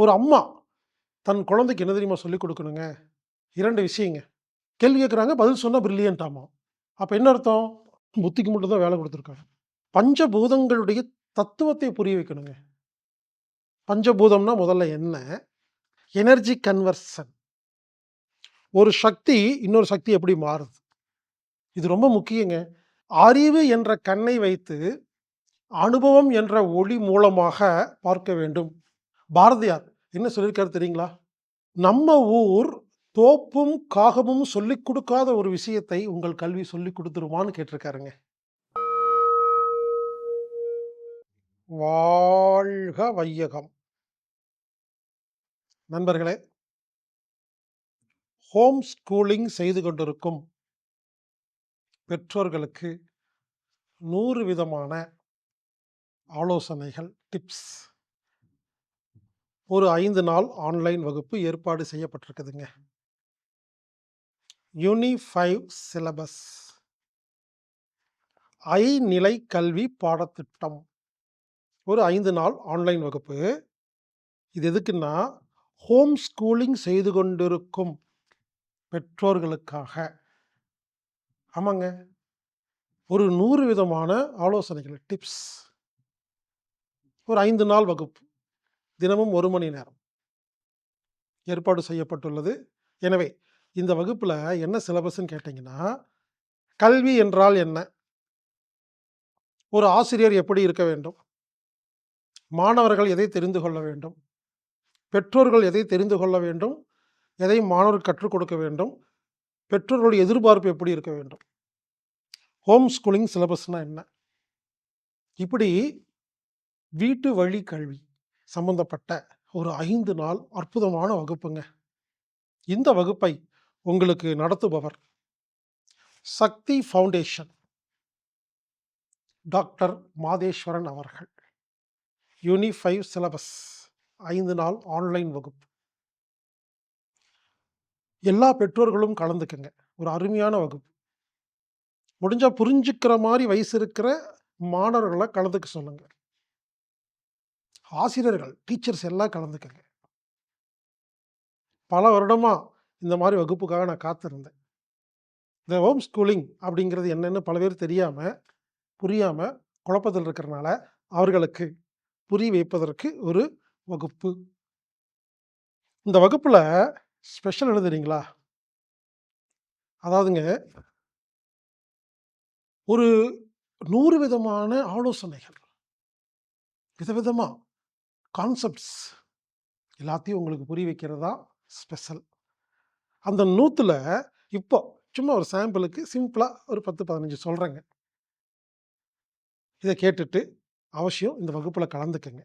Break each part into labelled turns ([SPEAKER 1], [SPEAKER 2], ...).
[SPEAKER 1] ஒரு அம்மா தன் குழந்தைக்கு என்ன தெரியுமா சொல்லிக் கொடுக்கணுங்க? இரண்டு விஷயங்க. கேள்வி கேட்குறாங்க, பதில் சொன்னால் பிரில்லியன்ட் அப்போ என்ன அர்த்தம்? புத்திக்கு மட்டும் தான் வேலை கொடுத்துருக்காங்க பஞ்சபூதங்களுடைய தத்துவத்தை புரிய வைக்கணுங்க. பஞ்சபூதம்னா முதல்ல என்ன? எனர்ஜி கன்வர்சன் ஒரு சக்தி இன்னொரு சக்தி எப்படி மாறுது? இது ரொம்ப முக்கியங்க. அறிவு என்ற கண்ணை வைத்து, அனுபவம் என்ற ஒளி மூலமாக பார்க்க வேண்டும். பாரதியார் என்ன சொல்லியிருக்காரு தெரியுங்களா? நம்ம ஊர் தோப்பும், காகமும் சொல்லிக் கொடுக்காத ஒரு விஷயத்தை உங்கள் கல்வி சொல்லிக் கொடுத்துருவான்னு கேட்டிருக்காருங்க. வாழ்க வையகம்! நண்பர்களே ஹோம் ஸ்கூலிங் செய்து கொண்டிருக்கும் பெற்றோர்களுக்கு நூறு விதமான ஆலோசனைகள், டிப்ஸ். ஒரு ஐந்து நாள் ஆன்லைன் வகுப்பு ஏற்பாடு செய்யப்பட்டிருக்குதுங்க. யூனிஃபைவ் சிலபஸ். ஐநிலை கல்வி பாடத்திட்டம். ஒரு ஐந்து நாள் ஆன்லைன் வகுப்பு. இது எதுக்குன்னா, ஹோம் ஸ்கூலிங் செய்து கொண்டிருக்கும் பெற்றோர்களுக்காக. ஆமாங்க. ஒரு நூறு விதமான ஆலோசனைகள், டிப்ஸ். ஒரு ஐந்து நாள் வகுப்பு. தினமும் ஒரு மணி நேரம். ஏற்பாடு செய்யப்பட்டுள்ளது. எனவே, இந்த வகுப்பில் என்ன சிலபஸ்ன்னு கேட்டிங்கன்னா கல்வி என்றால் என்ன? ஒரு ஆசிரியர் எப்படி இருக்க வேண்டும்? மாணவர்கள் எதை தெரிந்து கொள்ள வேண்டும்? பெற்றோர்கள் எதை தெரிந்து கொள்ள வேண்டும்? எதை மாணவர் கற்றுக் கொடுக்க வேண்டும்? பெற்றோர்களுடைய எதிர்பார்ப்பு எப்படி இருக்க வேண்டும்? ஹோம் ஸ்கூலிங் சிலபஸ்னால் என்ன? இப்படி வீட்டு வழி கல்வி சம்பந்தப்பட்ட ஒரு ஐந்து நாள் அற்புதமான வகுப்புங்க. இந்த வகுப்பை உங்களுக்கு நடத்துபவர் சக்தி ஃபவுண்டேஷன். டாக்டர் மாதேஸ்வரன் அவர்கள். யூனிஃபைவ் சிலபஸ் ஐந்து நாள் ஆன்லைன் வகுப்பு. எல்லா பெற்றோர்களும் கலந்துக்கங்க. ஒரு அருமையான வகுப்பு. முடிஞ்சால் புரிஞ்சுக்கிற மாதிரி வயசு இருக்கிற மாணவர்களை கலந்துக்க சொல்லுங்கள் ஆசிரியர்கள், டீச்சர்ஸ் எல்லாம் கலந்துக்கங்க. பல வருடமாக இந்த மாதிரி வகுப்புக்காக நான் காத்திருந்தேன். இந்த ஹோம் ஸ்கூலிங் அப்படிங்கிறது என்னென்னு பல பேர் தெரியாமல் புரியாமல் குழப்பத்தில் இருக்கிறனால, அவர்களுக்கு புரிய வைப்பதற்கு ஒரு வகுப்பு. இந்த வகுப்பில் ஸ்பெஷல் எழுதுறீங்களா அதாவதுங்க ஒரு நூறு விதமான ஆலோசனைகள். விதவிதமாக கான்செப்ட்ஸ் எல்லாத்தையும் உங்களுக்கு புரிய வைக்கிறது தான் ஸ்பெஷல். அந்த 100த்துல இப்போ சும்மா ஒரு சாம்பிளுக்கு சிம்பிளாக ஒரு பத்து பதினஞ்சு சொல்கிறேங்க இதை கேட்டுட்டு அவசியம் இந்த வகுப்பில் கலந்துக்கங்க.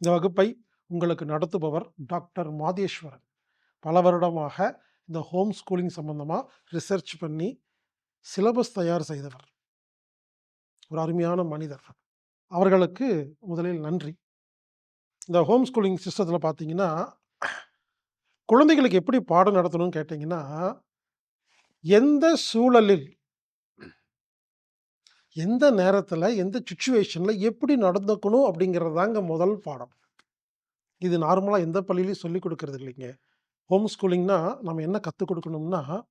[SPEAKER 1] இந்த வகுப்பை உங்களுக்கு நடத்துபவர் டாக்டர் மாதேஸ்வரன். பல வருடமாக இந்த ஹோம் ஸ்கூலிங் சம்மந்தமாக ரிசர்ச் பண்ணி சிலபஸ் தயார் செய்தவர். ஒரு அருமையான மனிதர். அவர்களுக்கு முதலில் நன்றி. இந்த ஹோம் ஸ்கூலிங் சிஸ்டத்தில் பார்த்தீங்கன்னா, குழந்தைகளுக்கு எப்படி பாடம் நடத்தணும்னு கேட்டீங்கன்னா, எந்த சூழலில் எந்த நேரத்தில் எந்த சிச்சுவேஷன்ல எப்படி நடந்துக்கணும் அப்படிங்கிறது தாங்க முதல் பாடம். இது நார்மலா எந்த பள்ளியிலயும் சொல்லிக் குடுக்கறது இல்லைங்க. ஹோம் ஸ்கூலிங்னா நம்ம என்ன கத்துக் குடுக்கணும்னா,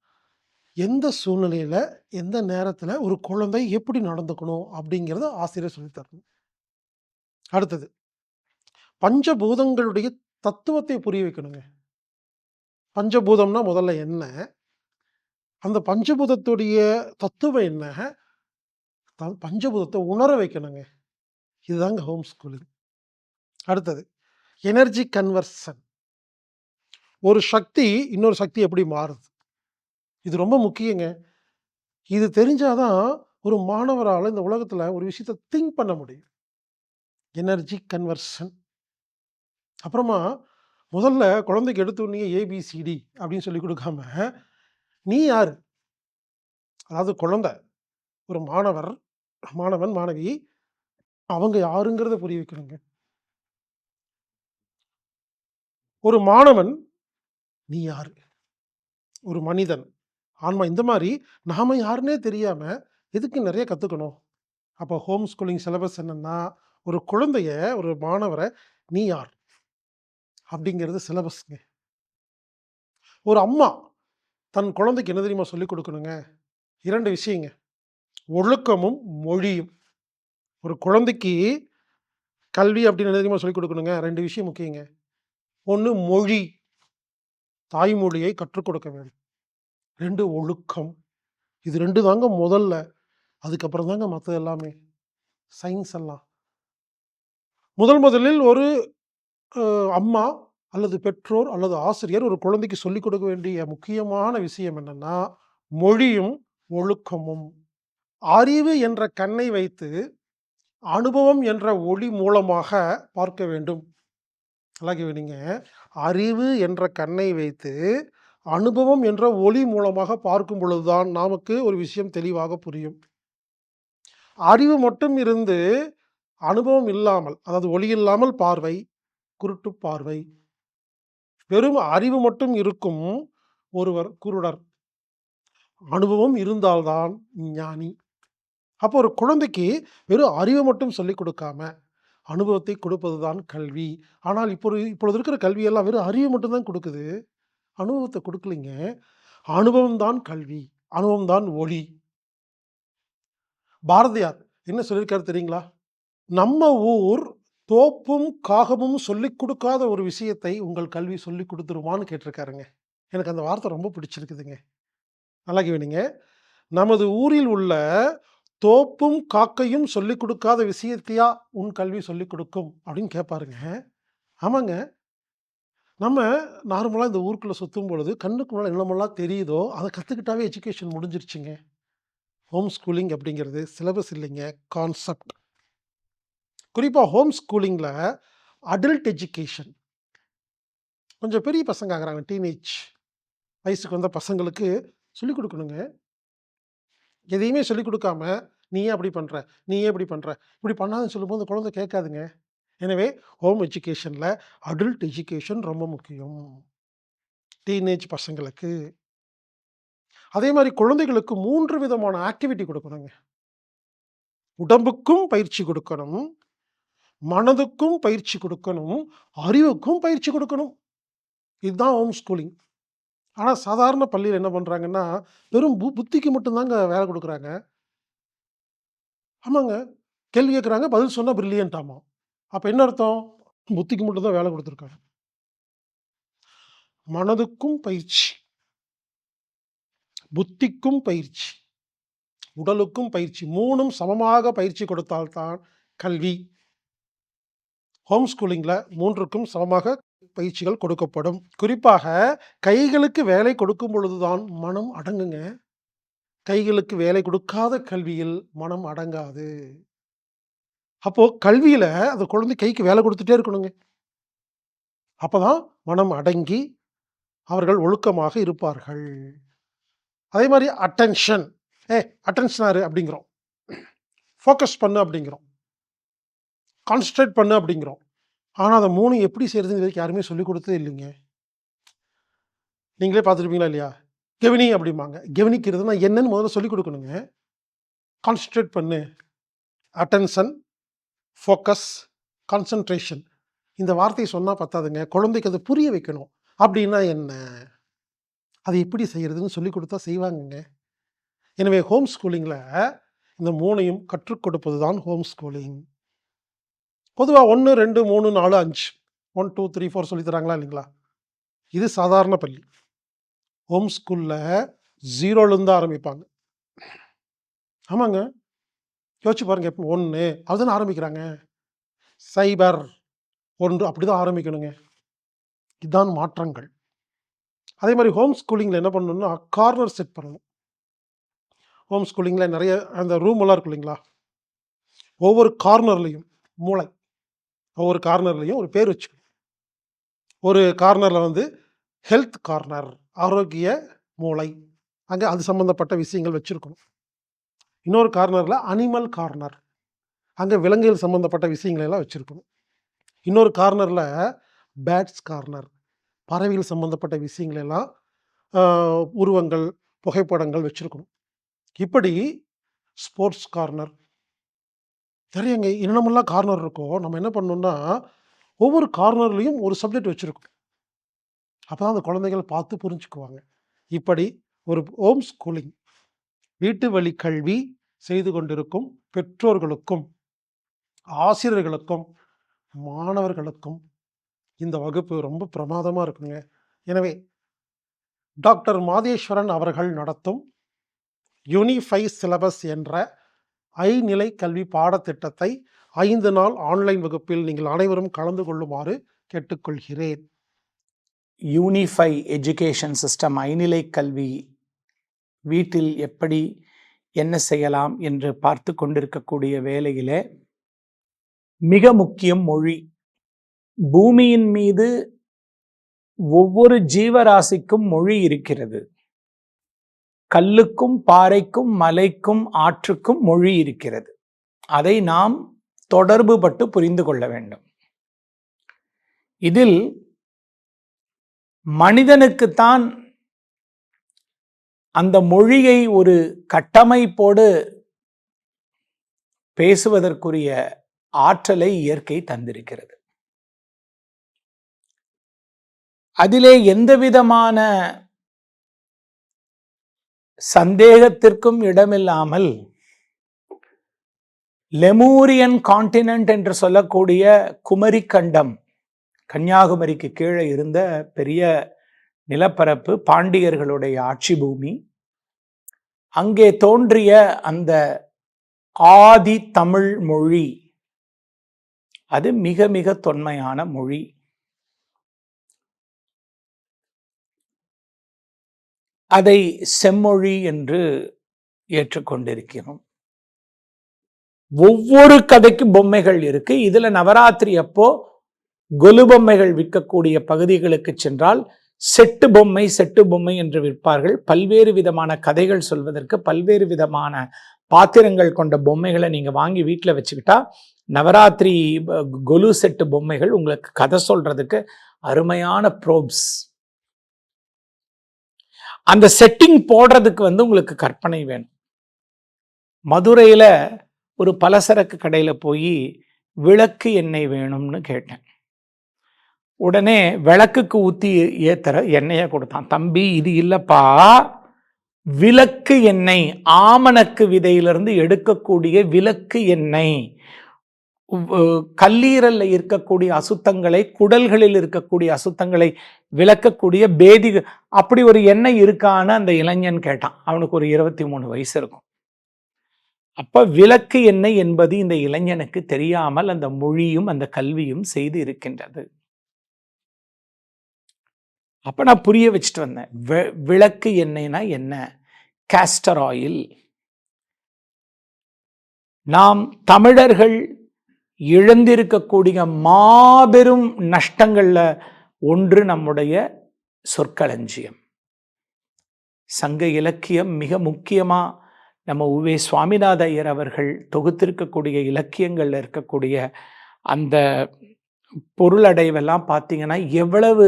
[SPEAKER 1] எந்த சூழ்நிலையில, எந்த நேரத்தில் ஒரு குழந்தை எப்படி நடந்துக்கணும் அப்படிங்கிறத ஆசிரியர் சொல்லித் தரணும். அடுத்தது, பஞ்சபூதங்களுடைய தத்துவத்தை புரிய வைக்கணுங்க. பஞ்சபூதம்னா முதல்ல என்ன? அந்த பஞ்சபூதத்துடைய தத்துவம் என்ன? பஞ்சபூதத்தை உணர வைக்கணுங்க. இதுதாங்க ஹோம் ஸ்கூலிங். அடுத்தது, எனர்ஜி கன்வர்சன் ஒரு சக்தி இன்னொரு சக்தி எப்படி மாறுது? இது ரொம்ப முக்கியங்க. இது தெரிஞ்சாதான் ஒரு மாணவரால் இந்த உலகத்தில் ஒரு விஷயத்தை திங்க் பண்ண முடியும். Energy conversion. அப்புறமா முதல்ல குழந்தைக்கு எடுத்தோனயே ஏபிசிடி அப்படின்னு சொல்லிக் கொடுக்காம நீ யார் அதாவது குழந்தை, ஒரு மாணவர், மாணவன், மாணவி அவங்க யாருங்கிறத புரிய வைக்கணுங்க. ஒரு மாணவன், நீ யார் ஒரு மனிதன், ஆன்மா இந்த மாதிரி நாம யாருன்னே தெரியாம எதுக்கு நிறைய கற்றுக்கணும் அப்போ ஹோம் ஸ்கூலிங் சிலபஸ் என்னன்னா, ஒரு குழந்தைய, ஒரு மாணவரை நீ யார்? அப்படிங்கிறது சிலபஸ்ங்க. ஒரு அம்மா தன் குழந்தைக்கு என்ன தெரியுமா சொல்லிக் கொடுக்கணுங்க இரண்டு விஷயங்க. ஒழுக்கமும், மொழியும். ஒரு குழந்தைக்கு கல்வி அப்படின்னு என்ன தெரியுமா சொல்லிக் கொடுக்கணுங்க ரெண்டு விஷயம் முக்கியங்க. ஒன்று மொழி. தாய்மொழியை கற்றுக் கொடுக்க வேண்டும். ரெண்டு ஒழுக்கம். இது ரெண்டு தாங்க முதல்ல. அதுக்கப்புறம் தாங்க மற்றது எல்லாமே. சயின்ஸ் எல்லாம். முதல் முதலில் ஒரு அ அம்மா அல்லது பெற்றோர் அல்லது ஆசிரியர் ஒரு குழந்தைக்கு சொல்லிக் கொடுக்க வேண்டிய முக்கியமான விஷயம் என்னன்னா, மொழியும், ஒழுக்கமும். அறிவு என்ற கண்ணை வைத்து, அனுபவம் என்ற ஒளி மூலமாக பார்க்க வேண்டும். நல்லா கவனிங்க. அறிவு என்ற கண்ணை வைத்து, அனுபவம் என்ற ஒளி மூலமாக பார்க்கும் பொழுதுதான் நமக்கு ஒரு விஷயம் தெளிவாக புரியும். அறிவு மட்டும் இருந்து, அனுபவம் இல்லாமல், அதாவது ஒளி இல்லாமல் பார்வை, குருட்டு பார்வை. வெறும் அறிவு மட்டும் இருக்கும் ஒருவர் குருடர். அனுபவம் இருந்தால் தான் ஞானி. அப்போ ஒரு குழந்தைக்கு வெறும் அறிவை மட்டும் சொல்லிக் கொடுக்காம, அனுபவத்தை கொடுப்பது தான் கல்வி. ஆனால் இப்போ இப்பொழுது இருக்கிற கல்வியெல்லாம் வெறும் அறிவு மட்டும்தான் கொடுக்குது அனுபவத்தை அனுபவத்த அனுபவம் தான் கல்வி. அனுபவம் தான் ஒளி. பாரதியார் என்ன சொல்லியிருக்காரு தெரியுங்களா? நம்ம ஊர் தோப்பும், காகமும் சொல்லிக் கொடுக்காத ஒரு விஷயத்தை உங்கள் கல்வி சொல்லிக் கொடுத்துருமான்னு கேட்டிருக்காருங்க. எனக்கு அந்த வார்த்தை ரொம்ப பிடிச்சிருக்குதுங்க. நல்லா கேவீங்க நமது ஊரில் உள்ள தோப்பும், காக்கையும் சொல்லிக் கொடுக்காத விஷயத்தையா உன் கல்வி சொல்லிக் கொடுக்கும் அப்படின்னு கேட்பாருங்க. ஆமாங்க. நம்ம நார்மலாக இந்த ஊருக்குள்ளே சுற்றும் பொழுது, கண்ணுக்கு முன்னால் என்னமெல்லாம் தெரியுதோ, அதை கற்றுக்கிட்டாவே எஜுகேஷன் முடிஞ்சிருச்சுங்க. ஹோம் ஸ்கூலிங் அப்படிங்கிறது சிலபஸ் இல்லைங்க. கான்செப்ட். குறிப்பாக ஹோம் ஸ்கூலிங்கில் அடல்ட் எஜுகேஷன். கொஞ்சம் பெரிய பசங்க ஆகிறாங்க டீனேஜ் வயசுக்கு வந்த பசங்களுக்கு சொல்லிக் கொடுக்கணுங்க எதையுமே சொல்லிக் கொடுக்காம "நீ ஏன் அப்படி பண்ணுற நீயே இப்படி பண்ணுற இப்படி பண்ணாதுன்னு சொல்லும்போது அந்த குழந்தை கேட்காதுங்க. எனவே ஹோம் எஜுகேஷனில் அடல்ட் எஜுகேஷன் ரொம்ப முக்கியம். டீனேஜ் பசங்களுக்கு. அதே மாதிரி குழந்தைகளுக்கு மூன்று விதமான ஆக்டிவிட்டி கொடுக்கணுங்க உடம்புக்கும் பயிற்சி கொடுக்கணும் மனதுக்கும் பயிற்சி கொடுக்கணும் அறிவுக்கும் பயிற்சி கொடுக்கணும் இதுதான் ஹோம் ஸ்கூலிங். ஆனால் சாதாரண பள்ளியில் என்ன பண்ணுறாங்கன்னா வெறும் பு புத்திக்கு மட்டும்தாங்க வேலை கொடுக்குறாங்க ஆமாங்க. கேள்வி கேட்குறாங்க, பதில் சொன்னால் பிரில்லியன்ட் ஆமாம் அப்போ என்ன அர்த்தம்? புத்திக்கு மட்டும்தான் வேலை கொடுத்துருக்காங்க மனதுக்கும் பயிற்சி. புத்திக்கும் பயிற்சி. உடலுக்கும் பயிற்சி. மூணும் சமமாக பயிற்சி கொடுத்தால்தான் கல்வி. ஹோம் ஸ்கூலிங்கில் மூன்றுக்கும் சமமாக பயிற்சிகள் கொடுக்கப்படும். குறிப்பாக கைகளுக்கு வேலை கொடுக்கும் பொழுது தான் மனம் அடங்குங்க. கைகளுக்கு வேலை கொடுக்காத கல்வியில் மனம் அடங்காது. அப்போது கல்வியில் அந்த குழந்தை கைக்கு வேலை கொடுத்துட்டே இருக்கணுங்க. அப்போ தான் மனம் அடங்கி, அவர்கள் ஒழுக்கமாக இருப்பார்கள். அதே மாதிரி அட்டென்ஷன். ஏ அட்டென்ஷனாரு அப்படிங்கிறோம். ஃபோக்கஸ் பண்ணு அப்படிங்கிறோம். கான்சன்ட்ரேட் பண்ணு அப்படிங்கிறோம். ஆனால் அதை மூணு எப்படி செய்றதுன்னு யாருமே சொல்லிக் குடுத்ததே இல்லைங்க. நீங்களே பார்த்துருப்பீங்களா இல்லையா? கெவினி அப்படிம்பாங்க. கவனிக்கிறதுனா என்னன்னு முதல்ல சொல்லிக் கொடுக்கணுங்க கான்சன்ட்ரேட் பண்ணு. Attention, focus, concentration. இந்த வார்த்தையை சொன்னால் பத்தாதுங்க. குழந்தைக்கு அதை புரிய வைக்கணும். அப்படின்னா என்ன? அதை எப்படி செய்கிறதுன்னு சொல்லிக் கொடுத்தா செய்வாங்கங்க. எனவே ஹோம் ஸ்கூலிங்கில் இந்த மூணையும் கற்றுக் கொடுப்பது தான் ஹோம் ஸ்கூலிங். பொதுவாக ஒன்று ரெண்டு மூணு நாலு அஞ்சு ஒன் டூ த்ரீ ஃபோர் சொல்லி தராங்களா இல்லைங்களா? இது சாதாரண பள்ளி. ஹோம் ஸ்கூல்ல 0லேருந்து தான் ஆரம்பிப்பாங்க. ஆமாங்க. யோசிச்சு பாருங்க. எப்ப 1 அதுதானே ஆரம்பிக்கிறாங்க. சைபர் ஒன்று அப்படி தான் ஆரம்பிக்கணுங்க. இதுதான் மாற்றங்கள். அதே மாதிரி ஹோம் ஸ்கூலிங்கில் என்ன பண்ணணும்னா, கார்னர் செட் பண்ணணும். ஹோம் ஸ்கூலிங்கில் நிறைய அந்த ரூம் எல்லாம் இருக்கும் இல்லைங்களா? ஒவ்வொரு கார்னர்லேயும் மூளை ஒவ்வொரு கார்னர்லேயும் ஒரு பேர் வச்சுக்கணும். ஒரு கார்னரில் வந்து ஹெல்த் கார்னர் ஆரோக்கிய மூளை அங்கே அது சம்மந்தப்பட்ட விஷயங்கள் வச்சுருக்கணும் இன்னொரு கார்னரில் அனிமல் கார்னர். அங்கே விலங்குகள் சம்மந்தப்பட்ட விஷயங்களெல்லாம் வச்சுருக்கணும் இன்னொரு கார்னரில் பேட்ஸ் கார்னர். பறவைகள் சம்மந்தப்பட்ட விஷயங்களெல்லாம் உருவங்கள், புகைப்படங்கள் வச்சுருக்கணும் இப்படி ஸ்போர்ட்ஸ் கார்னர். நெறையங்க என்னென்னமெல்லாம் கார்னர் இருக்கோ, நம்ம என்ன பண்ணணும்னா, ஒவ்வொரு கார்னர்லேயும் ஒரு சப்ஜெக்ட் வச்சுருக்கோம். அப்போ தான் அந்த குழந்தைகள் பார்த்து புரிஞ்சுக்குவாங்க. இப்படி ஒரு ஹோம் ஸ்கூலிங் வீட்டு வழி கல்வி செய்து கொண்டிருக்கும் பெற்றோர்களுக்கும் ஆசிரியர்களுக்கும் மாணவர்களுக்கும் இந்த வகுப்பு ரொம்ப பிரமாதமாக இருக்குங்க. எனவே டாக்டர் மாதேஸ்வரன் அவர்கள் நடத்தும் யூனிஃபை சிலபஸ் என்ற ஐநிலை கல்வி பாடத்திட்டத்தை ஐந்து நாள் ஆன்லைன் வகுப்பில் நீங்கள் அனைவரும் கலந்து கொள்ளுமாறு கேட்டுக்கொள்கிறேன்.
[SPEAKER 2] யூனிஃபை எஜுகேஷன் சிஸ்டம் ஐநிலை கல்வி வீட்டில் எப்படி என்ன செய்யலாம் என்று பார்த்து கொண்டிருக்கக்கூடிய வேலையிலே மிக முக்கியம் மொழி. பூமியின் மீது ஒவ்வொரு ஜீவராசிக்கும் மொழி இருக்கிறது. கல்லுக்கும் பாறைக்கும் மலைக்கும் ஆற்றுக்கும் மொழி இருக்கிறது. அதை நாம் தொடர்பு பட்டு புரிந்து கொள்ள வேண்டும். இதில் மனிதனுக்குத்தான் அந்த மொழியை ஒரு கட்டமைப்போடு பேசுவதற்குரிய ஆற்றலை இயற்கை தந்திருக்கிறது. அதிலே எந்த விதமான சந்தேகத்திற்கும் இடமில்லாமல் லெமூரியன் காண்டினென்ட் என்று சொல்லக்கூடிய குமரி கண்டம் கன்னியாகுமரிக்கு கீழே இருந்த பெரிய நிலப்பரப்பு பாண்டியர்களுடைய ஆட்சி பூமி. அங்கே தோன்றிய அந்த ஆதி தமிழ் மொழி அது மிக மிக தொன்மையான மொழி. அதை செம்மொழி என்று ஏற்றுக்கொண்டிருக்கிறோம். ஒவ்வொரு கதைக்கும் பொம்மைகள் இருக்கு. இதுல நவராத்திரி அப்போ கொலு பொம்மைகள் விற்கக்கூடிய பகுதிகளுக்கு சென்றால் செட்டு பொம்மை செட்டு பொம்மை என்று விற்பார்கள். பல்வேறு விதமான கதைகள் சொல்வதற்கு பல்வேறு விதமான பாத்திரங்கள் கொண்ட பொம்மைகளை நீங்க வாங்கி வீட்டில் வச்சுக்கிட்டா நவராத்திரி கொலு செட்டு பொம்மைகள் உங்களுக்கு கதை சொல்றதுக்கு அருமையான ப்ரோப்ஸ் அந்த செட்டிங் போடுறதுக்கு வந்து உங்களுக்கு கற்பனை வேணும். மதுரையில் ஒரு பலசரக்கு கடையில் போய் விளக்கு எண்ணெய் வேணும்னு கேட்டேன். உடனே விளக்குக்கு ஊற்றி ஏத்துற எண்ணெயை கொடுத்தான். தம்பி இது இல்லைப்பா. விளக்கு எண்ணெய் ஆமணக்கு விதையிலிருந்து எடுக்கக்கூடிய விளக்கு எண்ணெய் கல்லீரல்ல இருக்கக்கூடிய அசுத்தங்களை குடல்களில் இருக்கக்கூடிய அசுத்தங்களை விளக்கக்கூடிய பேதி அப்படி ஒரு எண்ணெய் இருக்கான்னு அந்த இளைஞன் கேட்டான். அவனுக்கு ஒரு இருபத்தி மூணு வயசு இருக்கும். அப்போ விளக்கு எண்ணெய் என்பது இந்த இளைஞனுக்கு தெரியாமல் அந்த மொழியும் அந்த கல்வியும் செய்து இருக்கின்றது. அப்போ நான் புரிய வச்சுட்டு வந்தேன். விளக்கு எண்ணெய்னா என்ன? கேஸ்டர் ஆயில் நாம் தமிழர்கள் இழந்திருக்கக்கூடிய மாபெரும் நஷ்டங்களில் ஒன்று நம்முடைய சொற்களஞ்சியம். சங்க இலக்கியம் மிக முக்கியமாக நம்ம உவே சுவாமிநாத ஐயர் அவர்கள் தொகுத்திருக்கக்கூடிய இலக்கியங்களில் இருக்கக்கூடிய அந்த பொருளடைவெல்லாம் பார்த்தீங்கன்னா எவ்வளவு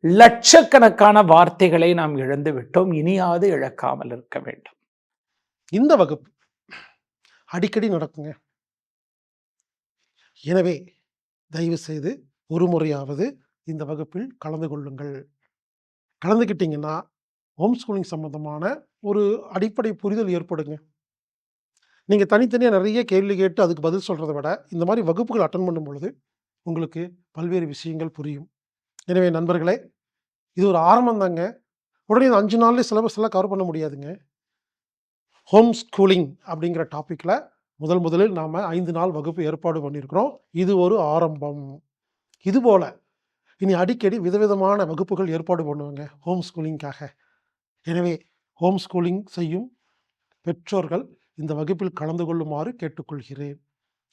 [SPEAKER 2] லட்சக்கணக்கான வார்த்தைகளை நாம் இழந்து விட்டோம். இனியாவது இழக்காமல் இருக்க வேண்டும்.
[SPEAKER 1] இந்த வகுப்பு அடிக்கடி நடக்குங்க. எனவே தயவு செய்து ஒரு முறையாவது இந்த வகுப்பில் கலந்து கொள்ளுங்கள். கலந்துக்கிட்டிங்கன்னா ஹோம் ஸ்கூலிங் சம்மந்தமான ஒரு அடிப்படை புரிதல் ஏற்படுங்க. நீங்கள் தனித்தனியாக நிறைய கேள்வி கேட்டு அதுக்கு பதில் சொல்கிறத விட இந்த மாதிரி வகுப்புகள் அட்டன் பண்ணும் பொழுது உங்களுக்கு பல்வேறு விஷயங்கள் புரியும். எனவே நண்பர்களே இது ஒரு ஆரம்பம் தாங்க உடனே இந்த அஞ்சு நாள்லேயே சிலபஸ் எல்லாம் கவர் பண்ண முடியாதுங்க. ஹோம் ஸ்கூலிங் அப்படிங்கிற டாப்பிக்கில் முதல் முதலில் நாம் ஐந்து நாள் வகுப்பு ஏற்பாடு பண்ணியிருக்கிறோம். இது ஒரு ஆரம்பம். இதுபோல் இனி அடிக்கடி விதவிதமான வகுப்புகள் ஏற்பாடு பண்ணுவாங்க ஹோம் ஸ்கூலிங்காக. எனவே ஹோம் ஸ்கூலிங் செய்யும் பெற்றோர்கள் இந்த வகுப்பில் கலந்து கொள்ளுமாறு கேட்டுக்கொள்கிறேன்.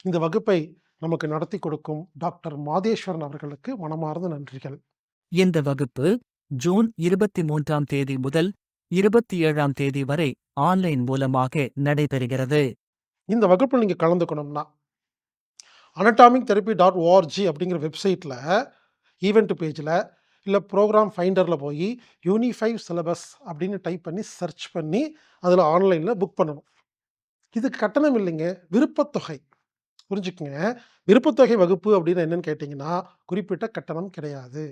[SPEAKER 1] இந்த வகுப்பை நமக்கு நடத்தி கொடுக்கும் டாக்டர் மாதேஸ்வரன் அவர்களுக்கு மனமார்ந்த நன்றிகள்.
[SPEAKER 3] இந்த வகுப்பு ஜூன் இருபத்தி மூன்றாம் தேதி முதல் இருபத்தி ஏழாம் தேதி வரை ஆன்லைன் மூலமாக நடைபெறுகிறது.
[SPEAKER 1] இந்த வகுப்பில் நீங்கள் கலந்துக்கணும்னா அனட்டாமிக் தெரப்பி டாட் ஓஆர்ஜி அப்படிங்கிற வெப்சைட்டில் ஈவெண்ட் பேஜில் இல்லை ப்ரோக்ராம் ஃபைண்டரில் போய் யூனிஃபைவ் சிலபஸ் அப்படின்னு டைப் பண்ணி சர்ச் பண்ணி அதில் ஆன்லைனில் புக் பண்ணணும் இதுக்கு கட்டணம் இல்லைங்க விருப்பத்தொகை புரிஞ்சுக்கங்க. விருப்பத்தொகை வகுப்பு அப்படின்னு என்னன்னு கேட்டிங்கன்னா குறிப்பிட்ட கட்டணம் கிடையாது.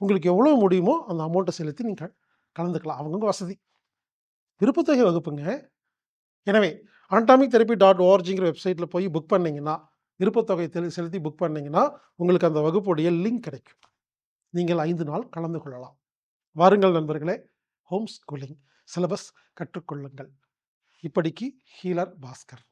[SPEAKER 1] உங்களுக்கு எவ்வளோ முடியுமோ அந்த அமௌண்ட்டை செலுத்தி நீங்கள் கலந்துக்கலாம். அவங்கவுங்க வசதி. விருப்பத்தொகை வகுப்புங்க. எனவே அனாட்டாமிக் தெரப்பி டாட் ஓஆர்ஜிங்கிற வெப்சைட்டில் போய் புக் பண்ணீங்கன்னா, விருப்பத்தொகை தெளி செலுத்தி புக் பண்ணீங்கன்னா, உங்களுக்கு அந்த வகுப்புடைய லிங்க் கிடைக்கும். நீங்கள் ஐந்து நாள் கலந்து கொள்ளலாம். வாருங்கள் நண்பர்களே! ஹோம் ஸ்கூலிங் சிலபஸ் கற்றுக்கொள்ளுங்கள். இப்படிக்கு ஹீலர் பாஸ்கர்.